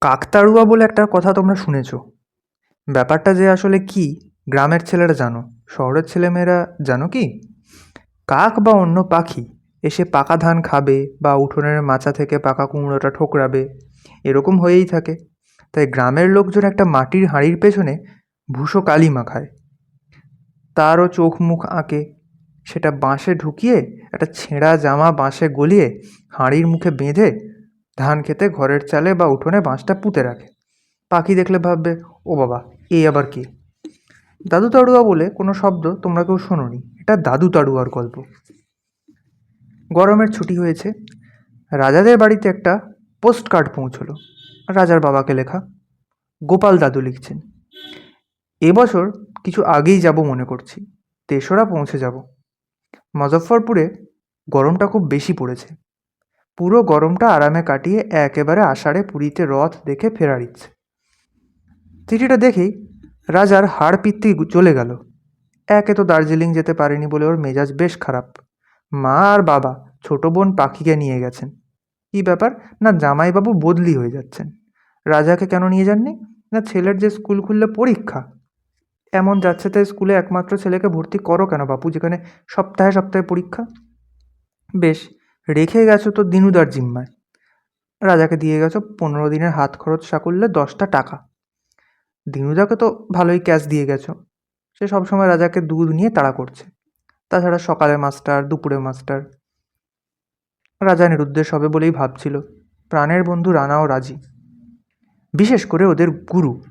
কাকতাড়ুয়া বলে একটা কথা তোমরা শুনেছ। ব্যাপারটা যে আসলে কি, গ্রামের ছেলেরা জানো, শহরের ছেলেমেয়েরা জানো কি? কাক বা অন্য পাখি এসে পাকা ধান খাবে বা উঠোনের মাচা থেকে পাকা কুমড়োটা ঠোকরাবে, এরকম হয়েই থাকে। তাই গ্রামের লোকজন একটা মাটির হাঁড়ির পেছনে ভুসো কালি মাখায়। তারও চোখ মুখ আঁকে, সেটা বাঁশে ঢুকিয়ে, একটা ছেঁড়া জামা বাঁশে গলিয়ে হাঁড়ির মুখে বেঁধে ধান খেতে ঘরের চালে বা উঠোনে বাঁশটা পুঁতে রাখে। পাখি দেখলে ভাববে, ও বাবা, এই আবার কি? দাদু তাড়ুয়া বলে, কোনো শব্দ তোমরা কেউ শোনোনি, এটা দাদু তাড়ুয়ার গল্প। গরমের ছুটি হয়েছে, রাজাদের বাড়িতে একটা পোস্ট কার্ড পৌঁছলো, রাজার বাবাকে লেখা, গোপাল দাদু লিখছেন, এবছর কিছু আগেই যাব মনে করছি, তেসরা পৌঁছে যাব। মজফ্ফরপুরে গরমটা খুব বেশি পড়েছে। পুরো গরমটা আরামে কাটিয়ে একেবারে আষাঢ়ে পুরীতে রথ দেখে ফেরার ইচ্ছে। চিঠিটা দেখেই রাজার হাড় পিত্তি চলে গেল। একে তো দার্জিলিং যেতে পারেনি বলে ওর মেজাজ বেশ খারাপ। মা আর বাবা, ছোট বোন পাখিকে নিয়ে গেছেন। কী ব্যাপার? না জামাইবাবু বদলি হয়ে যাচ্ছেন। রাজাকে কেন নিয়ে যাননি? না ছেলের যে স্কুল খুললে পরীক্ষা? এমন যাচ্ছে তাই স্কুলে একমাত্র ছেলেকে ভর্তি করো কেন বাপু, যেখানে সপ্তাহে সপ্তাহে পরীক্ষা? বেশ রেখে গেছো তো দিনুদার জিম্মায়। রাজাকে দিয়ে গেছো পনেরো দিনের হাত খরচ সাকুল্যে দশটা টাকা। দিনুদাকে তো ভালোই ক্যাশ দিয়ে গেছো। সে সবসময় রাজাকে দুধ নিয়ে তাড়া করছে। তাছাড়া সকালে মাস্টার দুপুরে মাস্টার। রাজা নিরুদ্দেশ হবে বলেই ভাবছিল। প্রাণের বন্ধু রানাও রাজি। বিশেষ করে ওদের গুরু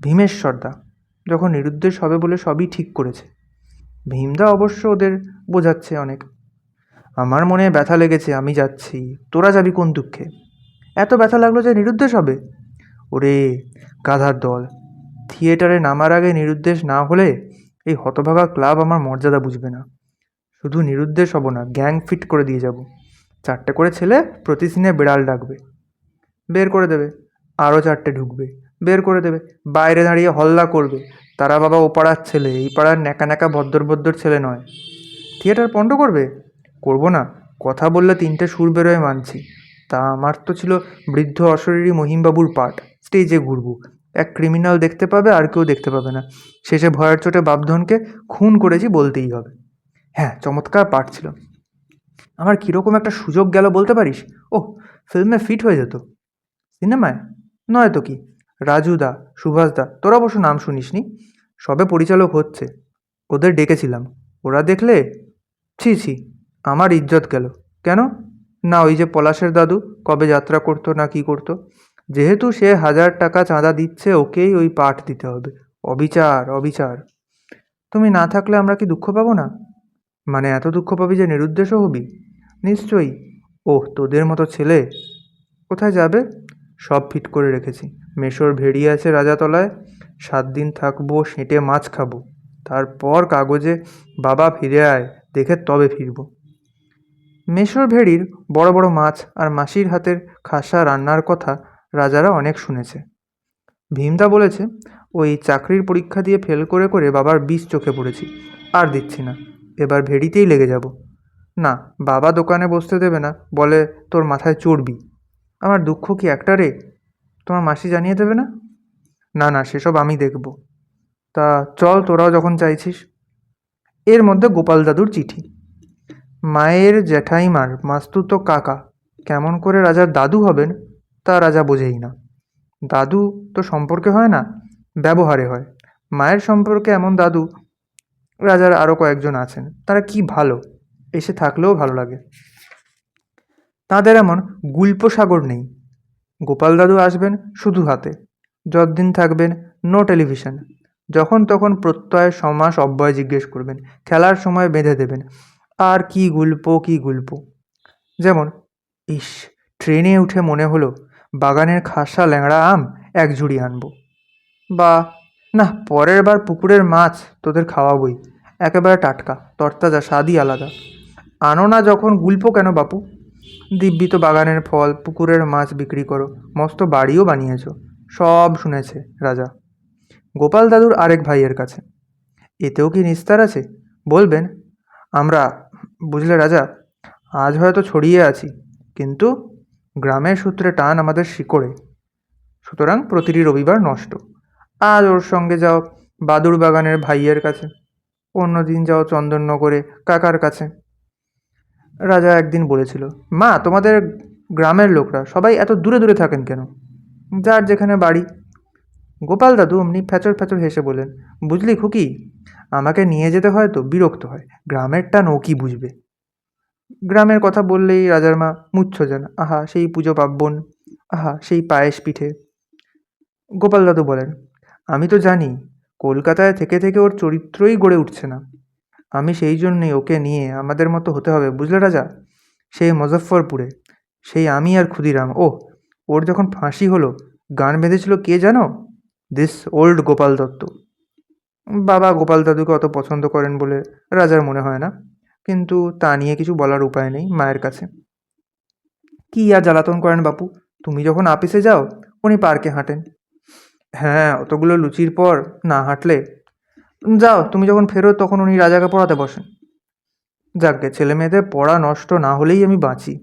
ভীমেশ্বরদা যখন নিরুদ্দেশ হবে বলে সবই ঠিক করেছে। ভীমদা অবশ্য ওদের বোঝাচ্ছে অনেক। আমার মনে ব্যথা লেগেছে, আমি যাচ্ছি। তোরা যাবি কোন দুঃখে? এত ব্যথা লাগল যে নিরুদ্দেশ হবে? ওরে, গাধার দল, থিয়েটারে নামার আগে নিরুদ্দেশ না হলে এই হতভাগা ক্লাব আমার মর্যাদা বুঝবে না। শুধু নিরুদ্দেশ হব না, গ্যাং ফিট করে দিয়ে যাব। চারটে করে ছেলে প্রতি সিনে বিড়াল ডাকবে। বের করে দেবে আরও চারটে ঢুকবে। বের করে দেবে, বাইরে দাঁড়িয়ে হল্লা করবে। তারা বাবা ও পাড়ার ছেলে, এই পাড়ার ন্যাকা ন্যাকা ভদ্দর ভদ্দর ছেলে নয়। থিয়েটার পণ্ড করবে? করব না? কথা বললে তিনটে সুর বেরোয় মানছি। তা আমার তো ছিল বৃদ্ধ অশরীরী মহিমবাবুর পাঠ। স্টেজে ঘুরবো। এক ক্রিমিনাল দেখতে পাবে, আর কেউ দেখতে পাবে না। শেষে ভয়ের চোটে বাপধনকে খুন করেছি বলতেই হবে। হ্যাঁ চমৎকার পাঠ ছিল। আমার কীরকম একটা সুযোগ গেল বলতে পারিস? ও ফিল্মে ফিট হয়ে যেত। সিনেমায়? নয় তো কি? রাজুদা সুভাষদা তোরা অবশ্য নাম শুনিসনি? সবে পরিচালক হচ্ছে। ওদের ডেকেছিলাম। ওরা দেখলে? ছি ছি। আমার ইজ্জত গেল। কেন? না, ওই যে পলাশের দাদু কবে যাত্রা করতো না কি করতো? যেহেতু সে হাজার টাকা চাঁদা দিচ্ছে, ওকেই ওই পাঠ দিতে হবে। অবিচার অবিচার। তুমি না থাকলে আমরা কি দুঃখ পাবো না? মানে এত দুঃখ পাবি যে নিরুদ্দেশও হবি? নিশ্চয়ই। ওহ, তোদের মতো ছেলে। কোথায় যাবে? সব ফিট করে রেখেছি। মেশোর ভেড়ি আছে রাজাতলায়। সাত দিন থাকব, সেঁটে মাছ খাব। তারপর কাগজে বাবা ফিরে আয়, দেখে তবে ফিরবো। মেশোর ভেড়ির বড় বড় মাছ আর মাসির হাতের খাসা রান্নার কথা রাজারা অনেক শুনেছে। ভীমদা বলেছে, ওই চাকরির পরীক্ষা দিয়ে ফেল করে করে বাবার বিষ চোখে পড়েছি, আর দিচ্ছি না, এবার ভেড়িতেই লেগে যাব। না, বাবা দোকানে বসতে দেবে না, বলে তোর মাথায় চড়বি আমার দুঃখ কি একটা রে? তোমার মাসি জানিয়ে দেবে না? না না, সেসব আমি দেখব। তা চল তোরাও যখন চাইছিস। এর মধ্যে গোপাল দাদুর চিঠি। মায়ের জ্যাঠাইমার মাস্তুতো কাকা কেমন করে রাজার দাদু হবেন তা রাজা বোঝেই না। দাদু তো সম্পর্কে হয় না, ব্যবহারে হয়। মায়ের সম্পর্কে এমন দাদু রাজার আরও কয়েকজন আছেন, তারা কি ভালো? এসে থাকলেও ভালো লাগে। তাদের এমন গুল্প সাগর নেই। গোপাল দাদু আসবেন শুধু হাতে, যতদিন থাকবেন নো টেলিভিশন যখন তখন প্রত্যয় সমাস অব্যয় জিজ্ঞেস করবেন, খেলার সময় বেঁধে দেবেন। আর কি গুল্প কি গুল্প। যেমন, ইস, ট্রেনে উঠে মনে হলো বাগানের খাসা ল্যাংড়া আম এক ঝুড়ি আনব। বা, না, পরের বার পুকুরের মাছ, তোদের খাওয়াবই একেবারে টাটকা, তরতাজা, স্বাদই আলাদা। আনো না যখন গুল্প কেন বাপু? দিব্যি তো বাগানের ফল, পুকুরের মাছ বিক্রি করো, মস্ত বাড়িও বানিয়েছ, সব শুনেছে রাজা। গোপাল দাদুর আরেক ভাইয়ের কাছে। এতেও কি নিস্তার আছে? বলবেন, আমরা বুঝলে রাজা, আজ হয়তো ছড়িয়ে আছি, কিন্তু গ্রামের সূত্রে টান আমাদের শিকড়ে। সুতরাং প্রতিটি রবিবার নষ্ট। আজ ওর সঙ্গে যাও বাদুর বাগানের ভাইয়ের কাছে। অন্য দিন যাও চন্দননগরে কাকার কাছে। রাজা একদিন বলেছিল, মা, তোমাদের গ্রামের লোকরা সবাই এত দূরে দূরে থাকেন কেন? যার যেখানে বাড়ি গোপাল দাদু অমনি ফ্যাচর ফ্যাচর হেসে বললেন, বুঝলি খুকি, আমাকে নিয়ে যেতে হয় তো বিরক্ত হয় গ্রামেরটা নৌকি বুঝবে? গ্রামের কথা বললেই রাজার মা মুচ্ছ যান, আহা, সেই পুজো পার্বণ, আহা, সেই পায়েস পিঠে। গোপাল দাদু বলেন, আমি তো জানি, কলকাতায় থেকে থেকে ওর চরিত্রই গড়ে উঠছে না। আমি সেই জন্যই ওকে নিয়ে আমাদের মতো হতে হবে, বুঝলে রাজা? সেই মুজফ্ফরপুরে, সেই আমি আর ক্ষুদিরাম। ও ওর যখন ফাঁসি হলো, গান বেঁধেছিল কে জানো? দিস ওল্ড গোপাল দত্ত বাবা গোপাল দাদুকে অত পছন্দ করেন বলে রাজার মনে হয় না, কিন্তু তা নিয়ে কিছু বলার উপায় নেই মায়ের কাছে। কি আর জ্বালাতন করেন বাপু? তুমি যখন আপিসে যাও, উনি পার্কে হাঁটেন। হ্যাঁ অতগুলো লুচির পর না হাঁটলে। যাও, তুমি যখন ফেরো তখন উনি রাজাকে পড়াতে বসেন। যাকগে ছেলে মেয়েদের পড়া নষ্ট না হলেই আমি বাঁচি।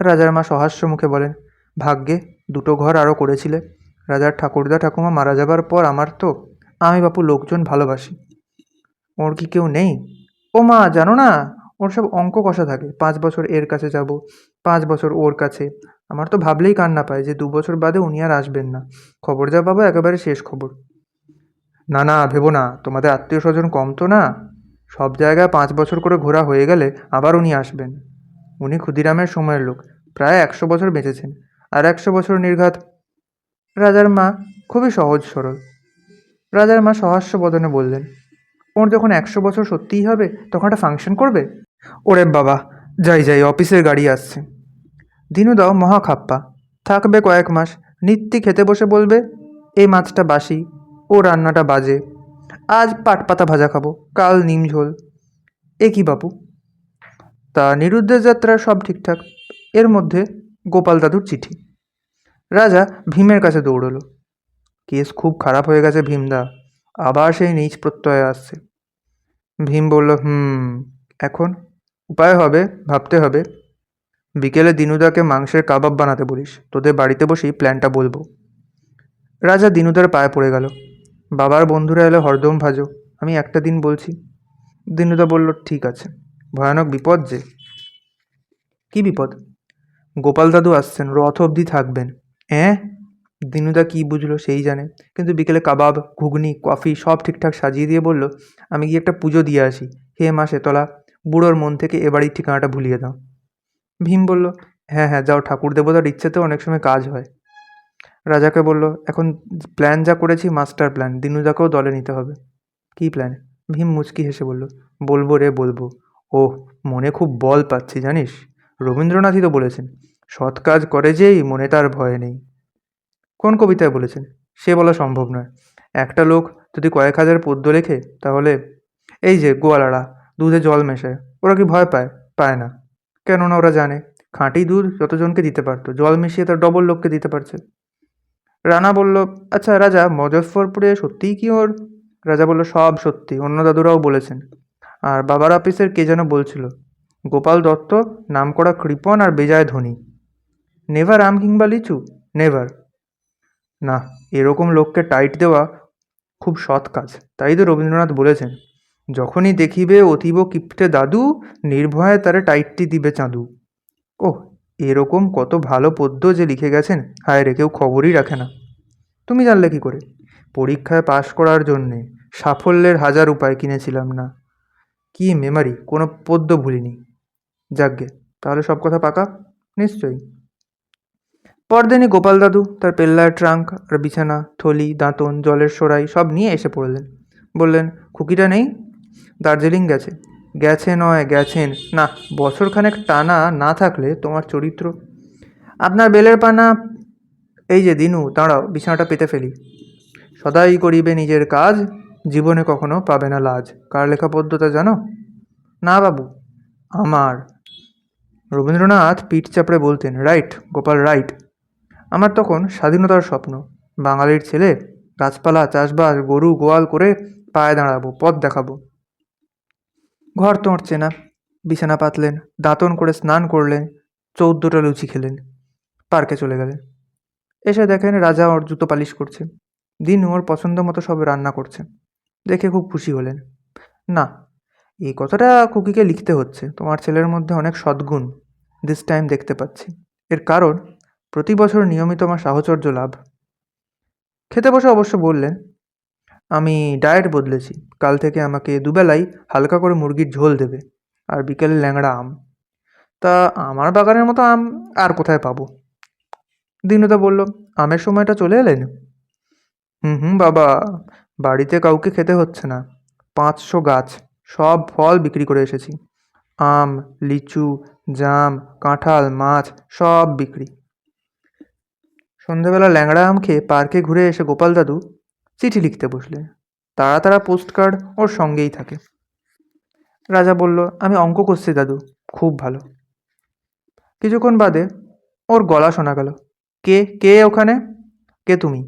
রাজার মা সহাস্য মুখে বলেন, ভাগ্যে দুটো ঘর আরও করেছিলে। রাজার ঠাকুরদা ঠাকুমা মারা যাবার পর আমার তো আমি বাপু লোকজন ভালোবাসি। ওর কি কেউ নেই? ও মা, জানো না, ওর সব অঙ্ক কষা থাকে। পাঁচ বছর এর কাছে যাব, পাঁচ বছর ওর কাছে। আমার তো ভাবলেই কান্না পায় যে দু বছর বাদে উনি আর আসবেন না। খবর যা পাবো একেবারে শেষ খবর। না না, ভেবো না, তোমাদের আত্মীয় স্বজন কম তো না? সব জায়গায় পাঁচ বছর করে ঘোরা হয়ে গেলে আবার উনি আসবেন। উনি ক্ষুদিরামের সময়ের লোক, প্রায় একশো বছর বেঁচেছেন। আর একশো বছর নির্ঘাত রাজার মা খুবই সহজ সরল। রাজার মা সহাস্য বদনে বললেন, ওর যখন একশো বছর সত্যিই হবে, তখন একটা ফাংশন করবে? ওরে বাবা, যাই যাই, অফিসের গাড়ি আসছে। দিনুদাও মহা খাপ্পা, থাকবে কয়েক মাস নিত্যি খেতে বসে বলবে, এই মাছটা বাসি, ও রান্নাটা বাজে, আজ পাট পাতা ভাজা খাব, কাল নিম ঝোল। এ কি বাপু? তা নিরুদ্দেশ যাত্রা সব ঠিকঠাক, এর মধ্যে গোপাল দাদুর চিঠি। রাজা ভীমের কাছে দৌড়লো। কেস খুব খারাপ হয়ে গেছে ভীমদা। আবার সেই নিজ প্রত্যয়ে আসছে। ভীম বলল, হুম, এখন উপায় হবে, ভাবতে হবে। বিকেলে দিনুদাকে মাংসের কাবাব বানাতে বলিস। তোদের বাড়িতে বসেই প্ল্যানটা বলব। রাজা দিনুদার পায়ে পড়ে গেল। বাবার বন্ধুরা এলে হরদম ভাজো, আমি একটা দিন বলছি। দিনুদা বলল, ঠিক আছে। ভয়ানক বিপদ যে। কী বিপদ? গোপাল দাদু আসছেন, রথ অবধি থাকবেন। অ্যাঁ দিনুদা কী বুঝলো সেই জানে। কিন্তু বিকেলে কাবাব, ঘুগনি, কফি সব ঠিকঠাক সাজিয়ে দিয়ে বলল, আমি গিয়ে একটা পুজো দিয়ে আসি। হে মা শেতলা, বুড়োর মন থেকে এ বাড়ির ঠিকানাটা ভুলিয়ে দাও। ভীম বলল হ্যাঁ হ্যাঁ যাও, ঠাকুর দেবতার ইচ্ছেতে অনেক সময় কাজ হয়। রাজাকে বলল, এখন প্ল্যান যা করেছি মাস্টার প্ল্যান দিনুদাকেও দলে নিতে হবে। কী প্ল্যান ভীম মুচকি হেসে বলল, বলব রে বলব। ওহ, মনে খুব বল পাচ্ছি, জানিস? রবীন্দ্রনাথই তো বলেছেন সৎ কাজ করে যেই মনে তার ভয় নেই। কোন কবিতায় বলেছেন? সে বলা সম্ভব নয়। একটা লোক যদি কয়েক হাজার পদ্য লেখে, তাহলে এই যে গোয়ালারা, দুধে জল মেশায়, ওরা কি ভয় পায়? পায় না। কেননা ওরা জানে, খাঁটি দুধ যতজনকে দিতে পারতো, জল মিশিয়ে তার ডবল লোককে দিতে পারছে। রানা বলল আচ্ছা রাজা, মজফ্ফরপুরে সত্যিই কি ওর? রাজা বলল, সব সত্যি, অন্য দাদুরাও বলেছেন। আর বাবার অফিসের কে যেন বলছিল, গোপাল দত্ত, নামকরা কৃপণ আর বেজায় ধনী। নেভার আম কিংবা লিচু নেভার না, এরকম লোককে টাইট দেওয়া খুব সৎ কাজ। তাই তো রবীন্দ্রনাথ বলেছেন, যখনই দেখিবে অতীব কিপ্টে দাদু, নির্ভয়ে তারে টাইটটি দিবে চাঁদু। ওহ, এরকম কত ভালো পদ্য যে লিখে গেছেন, হায় রে, কেউ খবরই রাখে না। তুমি জানলে কি করে? পরীক্ষায় পাশ করার জন্যে সাফল্যের হাজার উপায় কিনেছিলাম না। কি মেমারি কোনো পদ্য ভুলিনি। যাকগে তাহলে সব কথা পাকা? নিশ্চয়ই। পরদিনই গোপাল দাদু, তার পেল্লার ট্রাঙ্ক আর বিছানা, থলি, দাঁতন, জলের সরাই সব নিয়ে এসে পড়লেন। বললেন, খুকিটা নেই? দার্জিলিং গেছে। গেছে নয়, গেছেন। না, বছরখানেক টানা না থাকলে তোমার চরিত্র? আপনার বেলের পানা, এই যে দিনু, দাঁড়াও, বিছানাটা পেতে ফেলি। সদাই করিবে নিজের কাজ, জীবনে কখনো পাবে না লাজ। কার লেখা পদ্যতা জানো? না বাবু, আমার। রবীন্দ্রনাথ পিঠ চাপড়ে বলতেন, রাইট, গোপাল রাইট। আমার তখন স্বাধীনতার স্বপ্ন। বাঙালির ছেলে, গাছপালা, চাষবাস, গরু, গোয়াল করে পায়ে দাঁড়াবো, পথ দেখাবো। ঘর তোঁর চেনা বিছানা পাতলেন, দাঁতন করে স্নান করলেন, চৌদ্দটা লুচি খেলেন, পার্কে চলে গেলেন। এসে দেখেন রাজা ওর জুতো পালিশ করছে। দিন ওর পছন্দ মতো সব রান্না করছে। দেখে খুব খুশি হলেন। না এই কথাটা খুকিকে লিখতে হচ্ছে। তোমার ছেলের মধ্যে অনেক সদ্গুণ দিস টাইম দেখতে পাচ্ছি। এর কারণ প্রতি বছর নিয়মিত আমার সাহচর্য লাভ। খেতে বসে অবশ্য বললেন, আমি ডায়েট বদলেছি। কাল থেকে আমাকে দুবেলাই হালকা করে মুরগির ঝোল দেবে, আর বিকেলে ল্যাংড়া আম। তা আমার বাগানের মতো আম আর কোথায় পাবো? দিনুদা বলল, আমের সময়টা চলে এলেন হুম হুম, বাবা, বাড়িতে কাউকে খেতে হচ্ছে না। পাঁচশো গাছ, সব ফল বিক্রি করে এসেছি। আম, লিচু, জাম, কাঁঠাল, মাছ সব বিক্রি। সন্ধেবেলা ল্যাংড়া আম খেয়ে পার্কে ঘুরে এসে গোপাল দাদু চিঠি লিখতে বসলেন তারা তারা পোস্ট কার্ড ওর সঙ্গেই থাকে। রাজা বলল, আমি অঙ্ক করছি দাদু, খুব ভালো। কিছুক্ষণ বাদে ওর গলা শোনা গেল, কে কে ওখানে? কে তুমি?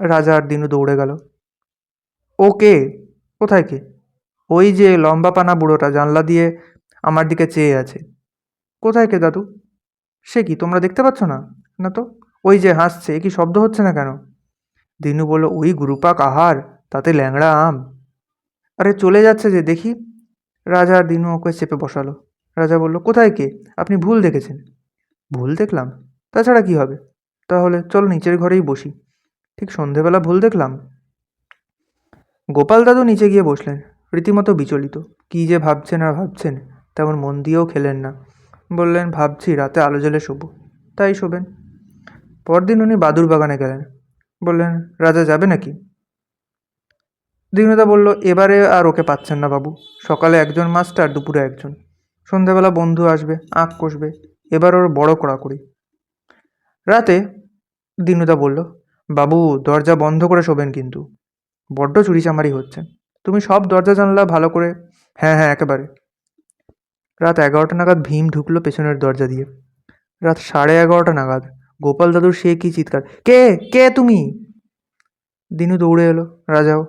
রাজা আর দিনু দৌড়ে গেল, ও কে? কোথায় কে? ওই যে লম্বা পানা বুড়োটা, জানলা দিয়ে আমার দিকে চেয়ে আছে। কোথায় কে দাদু? সে কি তোমরা দেখতে পাচ্ছ না? না তো? ওই যে হাসছে কি শব্দ হচ্ছে না কেন? দিনু বলল, ওই গুরুপাক আহার, তাতে ল্যাংড়া আম। আরে, চলে যাচ্ছে যে, দেখি। রাজা আর দিনু ওকে চেপে বসালো। রাজা বলল, কোথায় কে? আপনি ভুল দেখেছেন। ভুল দেখলাম? তাছাড়া কি হবে? তাহলে চল নিচের ঘরেই বসি। ঠিক সন্ধেবেলা ভুল দেখলাম? গোপাল দাদু নিচে গিয়ে বসলেন। রীতিমতো বিচলিত। কী যে ভাবছেন আর ভাবছেন, তেমন মন দিয়েও খেলেন না। বললেন, ভাবছি রাতে আলো জ্বলে শোবো। তাই শোবেন? পরদিন উনি বাদুর বাগানে গেলেন। বললেন, রাজা যাবে নাকি? দীনদা বলল, এবারে আর ওকে পাচ্ছেন না বাবু। সকালে একজন মাস্টার, দুপুরে একজন। সন্ধ্যাবেলা বন্ধু আসবে, আঁক কষবে। এবার ওর বড় কড়াকড়ি। রাতে দিনুদা বলল, বাবু, দরজা বন্ধ করে শোবেন কিন্তু। বড্ড চুরিচামারি হচ্ছে। তুমি সব দরজা জানলা ভালো করে হ্যাঁ হ্যাঁ একেবারে। রাত এগারোটা নাগাদ ভীম ঢুকলো পেছনের দরজা দিয়ে। রাত সাড়ে এগারোটা নাগাদ। গোপাল দাদুর সে কি চিৎকার? কে? কে তুমি? দিনু দৌড়ে এলো, রাজাও।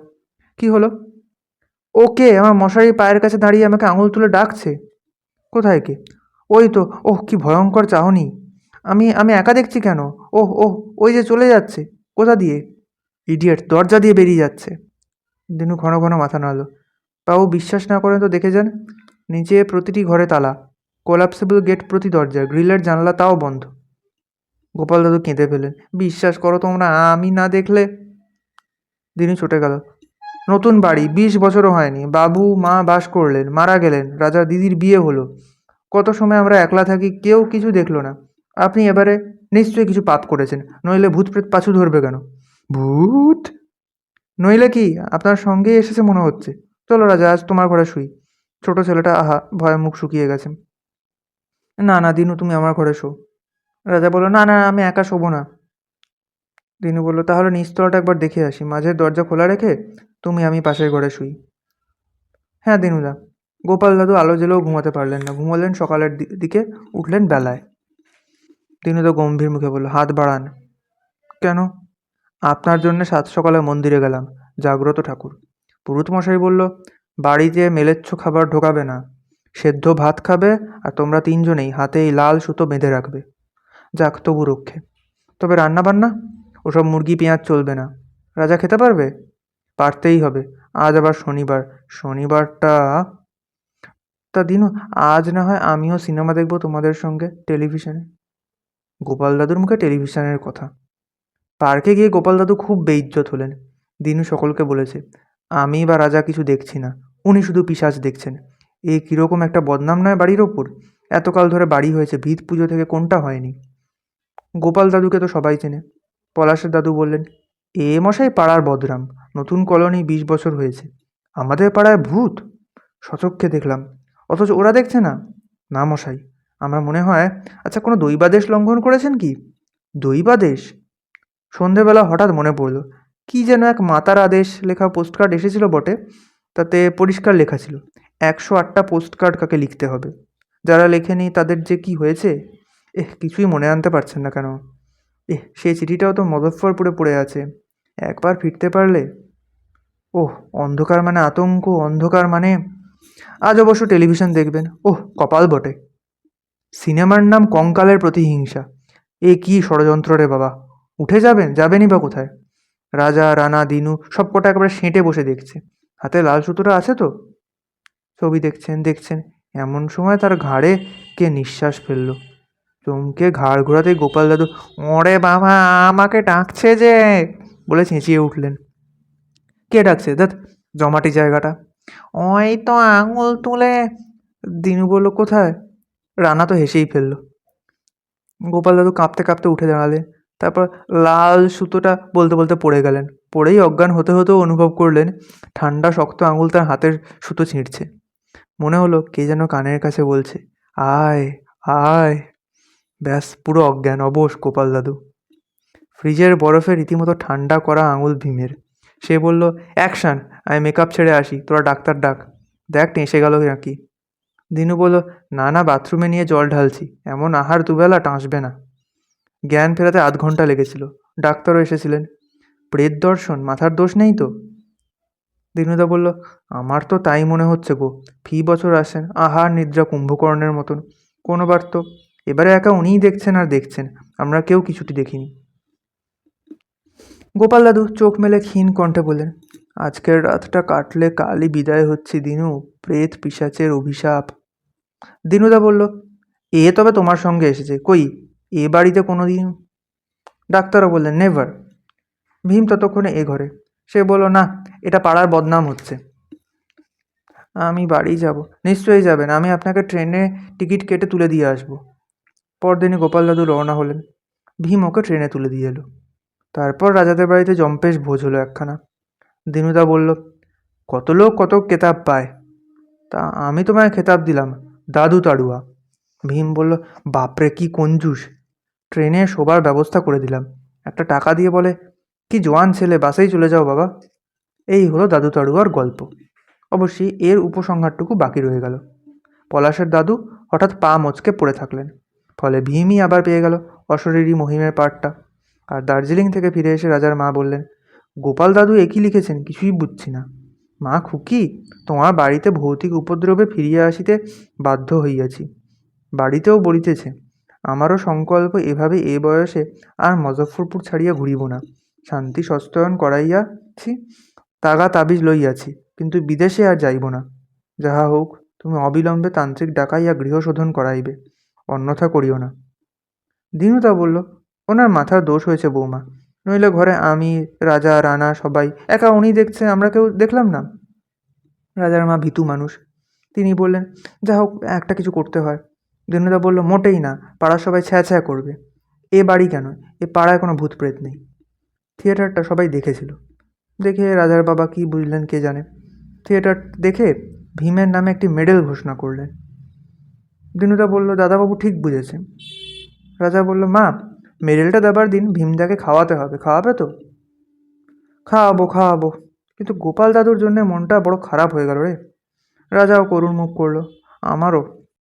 কি হলো? ও কে? আমার মশারি পায়ের কাছে দাঁড়িয়ে আমাকে আঙুল তুলে ডাকছে। কোথায় কে? ওই তো, ওহ, কি ভয়ঙ্কর চাহনি। আমি আমি একা দেখছি কেন? ওহ ওহ, ওই যে চলে যাচ্ছে। কোথা দিয়ে? ইডিয়েট, দরজা দিয়ে বেরিয়ে যাচ্ছে। দিনু ঘন ঘন মাথা নাড়ল। বাবু, বিশ্বাস না করেন তো দেখে যান। নিচে প্রতিটি ঘরে তালা। কোলাপসেবল গেট প্রতি দরজা, গ্রিলের জানলা তাও বন্ধ। গোপাল দাদু কেঁদে ফেলেন বিশ্বাস করো তোমরা, আমি না দেখলে? দিনু ছুটে গেল। নতুন বাড়ি, বিশ বছরও হয়নি। বাবু, মা বাস করলেন, মারা গেলেন, রাজা দিদির বিয়ে হলো। কত সময় আমরা একলা থাকি, কেউ কিছু দেখল না। আপনি এবারে নিশ্চয়ই কিছু পাপ করেছেন, নইলে ভূত প্রেত পাছু ধরবে কেন? ভূত? নইলে কি? আপনার সঙ্গেই এসেছে মনে হচ্ছে। চলো রাজা, আজ তোমার ঘরে শুই। ছোট ছেলেটা, আহা, ভয়ে মুখ শুকিয়ে গেছে। না না, দিনু, তুমি আমার ঘরে শো। রাজা বলল, না না, আমি একা শোবো না। দিনু বলল, তাহলে নিচতলাটা একবার দেখে আসি। মাঝের দরজা খোলা রেখে তুমি আমি পাশের ঘরে শুই। হ্যাঁ দিনুদা। গোপাল দাদু আলো জ্বেলেও ঘুমাতে পারলেন না। ঘুমালেন সকালের দিকে, উঠলেন বেলায়। দিনুদা গম্ভীর মুখে বলল, হাত বাড়ান। কেন? আপনার জন্য সাত সকালে মন্দিরে গেলাম। জাগ্রত ঠাকুর। পুরুত মশাই বলল, বাড়িতে মেলেচ্ছ খাবার ঢোকাবে না। সেদ্ধ ভাত খাবে আর তোমরা তিনজনেই হাতে এই লাল সুতো বেঁধে রাখবে। যাক, তবু রক্ষে। তবে রান্না বান্না ওসব মুরগি, পেঁয়াজ চলবে না। রাজা খেতে পারবে? পারতেই হবে। আজ আবার শনিবার। শনিবারটা তা দিনু, আজ না হয় আমিও সিনেমা দেখব তোমাদের সঙ্গে টেলিভিশনে। গোপাল দাদুর মুখে টেলিভিশনের কথা। পার্কে গিয়ে গোপাল দাদু খুব বেইজ্জত হলেন। দিনু সকলকে বলেছে, আমি বা রাজা কিছু দেখছি না। উনি শুধু পিশাচ দেখছেন। এই কীরকম একটা বদনাম নয় বাড়ির ওপর? এতকাল ধরে বাড়ি হয়েছে, ভিত পুজো থেকে কোনটা হয়নি? গোপাল দাদুকে তো সবাই চেনে। পলাশের দাদু বললেন, এ মশাই পাড়ার বদরাম নতুন কলোনি বিশ বছর হয়েছে। আমাদের পাড়ায় ভূত? সচক্ষে দেখলাম, অথচ ওরা দেখছে না? না মশাই, আমার মনে হয় আচ্ছা কোনো দৈবাদেশ লঙ্ঘন করেছেন কি? দৈবাদেশ? সন্ধেবেলা হঠাৎ মনে পড়ল, কি যেন এক মাতার আদেশ লেখা পোস্টকার্ড এসেছিল বটে, তাতে পরিষ্কার লেখা ছিল, একশো আটটা পোস্টকার্ড কাকে লিখতে হবে? যারা লেখেনি তাদের যে কি হয়েছে? এহ, কিছুই মনে আনতে পারছেন না কেন? এহ, সেই চিঠিটাও তো মজফ্ফরপুরে পড়ে আছে। একবার ফিরতে পারলে? ওহ, অন্ধকার মানে আতঙ্ক, অন্ধকার মানে আজ অবশ্য টেলিভিশন দেখবেন। ওহ, কপাল বটে। সিনেমার নাম কঙ্কালের প্রতিহিংসা। এ কি ষড়যন্ত্র রে বাবা। উঠে যাবেন? যাবেনই বা কোথায়? রাজা রানা দিনু সব কটা একবারে সেঁটে বসে দেখছে। হাতে লাল সুতোটা আছে তো? ছবি দেখছেন দেখছেন। এমন সময় তার ঘাড়ে কে নিঃশ্বাস ফেলল। চমকে ঘাড় ঘোরাতেই গোপাল দাদু, ওরে বাবা, আমাকে ডাকছে যে! বলে চেঁচিয়ে উঠলেন। কে ডাকছে? দাদ জমাটি জায়গাটা। ওই তো আঙুল তুলে। দিনু বলল, কোথায়? রানা তো হেসেই ফেলল। গোপাল দাদু কাঁপতে কাঁপতে উঠে দাঁড়ালেন। তারপর লাল সুতোটা বলতে বলতে পড়ে গেলেন। পড়েই অজ্ঞান হতে হতেও অনুভব করলেন, ঠান্ডা শক্ত আঙুল তার হাতের সুতো ছিঁড়ছে। মনে হলো, কে যেন কানের কাছে বলছে, আয় আয়। ব্যাস, পুরো অজ্ঞান, অবশ গোপাল দাদু। ফ্রিজের বরফে রীতিমতো ঠান্ডা করা আঙুল ভীমের। সে বলল, অ্যাকশান, আমি মেকআপ ছেড়ে আসি, তোরা ডাক্তার ডাক। দেখ, টেঁসে গেল নাকি? দিনু বলল, না না, বাথরুমে নিয়ে জল ঢালছি, এমন আহার দুবেলা টাঁসবে না। জ্ঞান ফেরাতে আধ ঘণ্টা লেগেছিল। ডাক্তারও এসেছিলেন। প্রেত দর্শন, মাথার দোষ নেই তো? দিনুদা বলল, আমার তো তাই মনে হচ্ছে গো, ফি বছর আসেন, আহার নিদ্রা কুম্ভকর্ণের মতন। কোনোবার তো এবারে একা উনিই দেখছেন আর দেখছেন। আমরা কেউ কিছুটি দেখিনি। গোপাল দাদু চোখ মেলে ক্ষীণ কণ্ঠে বললেন, আজকের রাতটা কাটলে কালই বিদায় হচ্ছি দিনু, প্রেত পিশাচের অভিশাপ। দিনুদা বলল, এ তবে তোমার সঙ্গে এসেছে। কই, এ বাড়িতে কোনো দিন ডাক্তারও বললেন, নেভার। ভীম ততক্ষণে এ ঘরে। সে বলল, না, এটা পাড়ার বদনাম হচ্ছে। আমি বাড়ি যাব। নিশ্চয়ই যাবেন। আমি আপনাকে ট্রেনে টিকিট কেটে তুলে দিয়ে আসব। পরদিনই গোপাল দাদু রওনা হলেন। ভীম ওকে ট্রেনে তুলে দিয়ে এলো। তারপর রাজাদের বাড়িতে জম্পেশ ভোজ হলো একখানা। দিনুদা বলল, কত লোক, কত কেতাব পায়। তা আমি তোমায় খেতাব দিলাম, দাদু তাড়ুয়া। ভীম বলল, বাপরে, কি কঞ্জুস। ট্রেনে শোবার ব্যবস্থা করে দিলাম। একটা টাকা দিয়ে বলে, কি জোয়ান ছেলে, বাসেই চলে যাও বাবা। এই হলো দাদু তাড়ুয়ার গল্প। অবশ্যই এর উপসংহারটুকু বাকি রয়ে গেল। পলাশের দাদু হঠাৎ পা মচকে পড়ে থাকলেন। ফলে ভীমই আবার পেয়ে গেল অশরীরী মহিমের পাঠটা। আর দার্জিলিং থেকে ফিরে এসে রাজার মা বললেন, গোপাল দাদু একই লিখেছেন? কিছুই বুঝছি না। মা খুকি, তোমার বাড়িতে ভৌতিক উপদ্রবে ফিরিয়া আসিতে বাধ্য হইয়াছি। বাড়িতেও বলিতেছে, আমারও সংকল্প এভাবে এ বয়সে আর মজফরপুর ছাড়িয়া ঘুরিব না। শান্তি সস্তয়ন করাইয়াছি, তাগা তাবিজ লইয়াছি, কিন্তু বিদেশে আর যাইব না। যাহা হোক, তুমি অবিলম্বে তান্ত্রিক ডাকাইয়া গৃহশোধন করাইবে। অন্যথা করিও না। দিনুদা বলল, ওনার মাথার দোষ হয়েছে বৌমা। নইলে ঘরে আমি রাজা রানা সবাই একা উনি দেখছে, আমরা কেউ দেখলাম না? রাজার মা ভীতু মানুষ। তিনি বললেন, যা হোক, একটা কিছু করতে হয়। দিনুদা বলল, মোটেই না, পাড়ার সবাই ছ্যা ছ্যা করবে। এ বাড়ি কেন? এ পাড়ায় কোনো ভূত প্রেত নেই। থিয়েটারটা সবাই দেখেছিল। দেখে রাজার বাবা কি বুঝলেন কে জানে? থিয়েটার দেখে ভীমের নামে একটি মেডেল ঘোষণা করলেন। দিনুদা বলল, দাদাবাবু ঠিক বুঝেছে রাজা বলল, মা মেডেলটা দেবার দিন ভীমদাকে খাওয়াতে হবে। খাওয়াবে তো? খাওয়াবো খাওয়াবো। কিন্তু গোপাল দাদুর জন্যে মনটা বড় খারাপ হয়ে গেল রে। রাজাও করুণ মুখ করল, আমারও